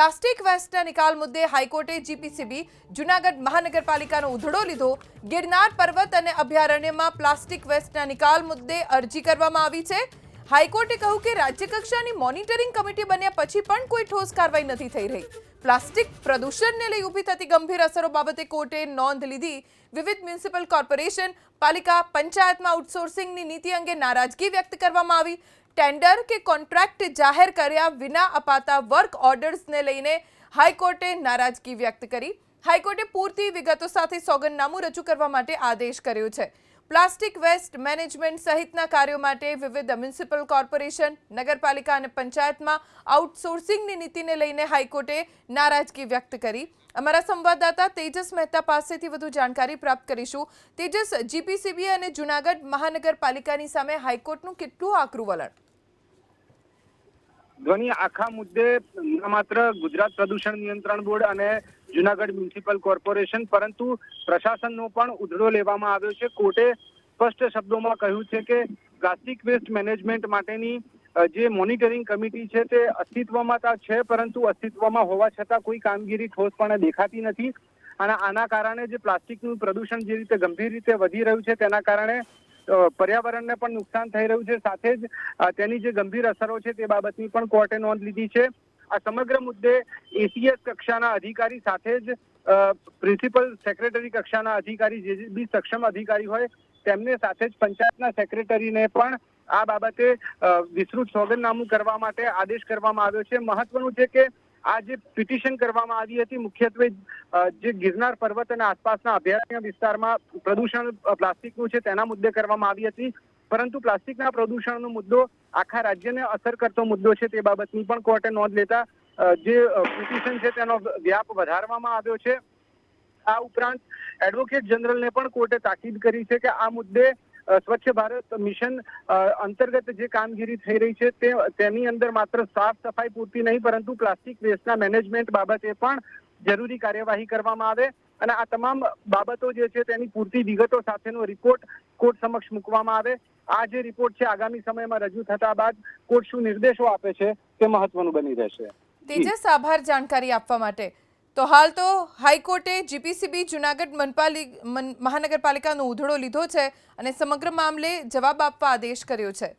Plastic વેસ્ટના નિકાલ મુદ્દે હાઈકોર્ટે જીપીસીબી જૂનાગઢ મહાનગરપાલિકાનો ઉધડો લીધો. ગિરનાર પર્વત અને અભયારણ્યમાં પ્લાસ્ટિક વેસ્ટના નિકાલ મુદ્દે અરજી કરવામાં આવી છે. હાઈકોર્ટે કહ્યું કે રાજ્ય કક્ષાની મોનિટરિંગ કમિટી બન્યા પછી પણ કોઈ ઠોસ કાર્યવાહી નથી થઈ રહી. પ્લાસ્ટિક પ્રદૂષણને લઈ ઊભી થતી ગંભીર અસરો બાબતે કોર્ટે નોંધ લીધી. વિવિધ મ્યુનિસિપલ કોર્પોરેશન, પાલિકા, પંચાયતમાં આઉટસોર્સિંગની નીતિ અંગે નારાજગી વ્યક્ત કરવામાં આવી. ટેન્ડર કે કોન્ટ્રાક્ટ જાહેર કર્યા વિના અપાતા વર્ક ઓર્ડર્સને લઈને હાઈકોર્ટે નારાજગી વ્યક્ત કરી. હાઈકોર્ટે પૂરતી વિગતો સાથે સોગંદનામું રજૂ કરવા માટે આદેશ કર્યો છે. પ્લાસ્ટિક વેસ્ટ મેનેજમેન્ટ સહિતના કાર્યો માટે વિવિધ મ્યુનિસિપલ કોર્પોરેશન, નગરપાલિકા અને પંચાયતમાં આઉટસોર્સિંગની નીતિને લઈને હાઈકોર્ટે નારાજગી વ્યક્ત કરી. અમારા સંવાદદાતા તેજસ મહેતા પાસેથી વધુ જાણકારી પ્રાપ્ત કરીશું. તેજસ જીપીસીબી અને જૂનાગઢ મહાનગરપાલિકાની સામે હાઈકોર્ટનું કેટલું આકરું વલણ? ધ્વની આખા મુદ્દે માત્ર ગુજરાત પ્રદૂષણ નિયંત્રણ બોર્ડ અને જુનાગઢ મ્યુનિસિપલ કોર્પોરેશન, પરંતુ પ્રશાસનનો પણ ઉધડો લેવામાં આવ્યો છે. કોર્ટે સ્પષ્ટ શબ્દોમાં કહ્યું છે કે પ્લાસ્ટિક વેસ્ટ મેનેજમેન્ટ માટેની જે મોનિટરિંગ કમિટી છે તે અસ્તિત્વમાં તો છે, પરંતુ અસ્તિત્વમાં હોવા છતાં કોઈ કામગીરી ઠોસપણે દેખાતી નથી. અને આના કારણે જે પ્લાસ્ટિકનું પ્રદૂષણ જે રીતે ગંભીર રીતે વધી રહ્યું છે, તેના કારણે પર્યાવરણને પણ નુકસાન થઈ રહ્યું છે. સાથે જ તેની જે ગંભીર અસરો છે તે બાબતની પણ કોર્ટે નોંધ લીધી છે. આ સમગ્ર મુદ્દે એસીએસ કક્ષાના અધિકારી સાથે જ પ્રિન્સિપલ સેક્રેટરી કક્ષાના અધિકારી જે બી સક્ષમ અધિકારી હોય, તેમને સાથે જ પંચાયતના સેક્રેટરીને પણ આ બાબતે વિસ્તૃત સોગંદનામું કરવા માટે આદેશ કરવામાં આવ્યો છે. મહત્વનું છે કે આ જે પિટિશન કરવામાં આવી હતી, મુખ્યત્વે જે ગિરનાર પર્વત અને આસપાસના અભયારણ્ય વિસ્તારમાં પ્રદૂષણ પ્લાસ્ટિકનું છે તેના મુદ્દે કરવામાં આવી હતી. પરંતુ પ્લાસ્ટિકના પ્રદૂષણનો મુદ્દો આખા રાજ્યને અસર કરતો મુદ્દો છે તે બાબતની પણ કોર્ટે નોંધ લેતા જે પિટિશન છે તેનો વ્યાપ વધારવામાં આવ્યો છે. આ ઉપરાંત એડવોકેટ જનરલને પણ કોર્ટે તાકીદ કરી છે કે આ મુદ્દે સ્વચ્છ ભારત મિશન અંતર્ગત જે કામગીરી થઈ રહી છે તે, તેની અંદર માત્ર સાફ સફાઈ પૂરતી નહીં, પરંતુ પ્લાસ્ટિક વેસ્ટના મેનેજમેન્ટ બાબતે પણ જરૂરી કાર્યવાહી કરવામાં આવે. અને આ તમામ બાબતો જે છે તેની પૂરતી વિગતો સાથેનો રિપોર્ટ કોર્ટ સમક્ષ મૂકવામાં આવે. આ જે રિપોર્ટ છે, આગામી સમયમાં રજૂ થતા બાદ કોર્ટ શું નિર્દેશો આપે છે, તે મહત્વનું બની રહેશે. તેજસ, આભાર જાણકારી આપવા માટે. તો હાલ તો હાઈકોર્ટે જીપીસીબી જુનાગઢ મનપાલી, મન- મહાનગરપાલિકાનો ઉધડો લીધો છે અને સમગ્ર મામલે જવાબ આપવા આદેશ કર્યો છે.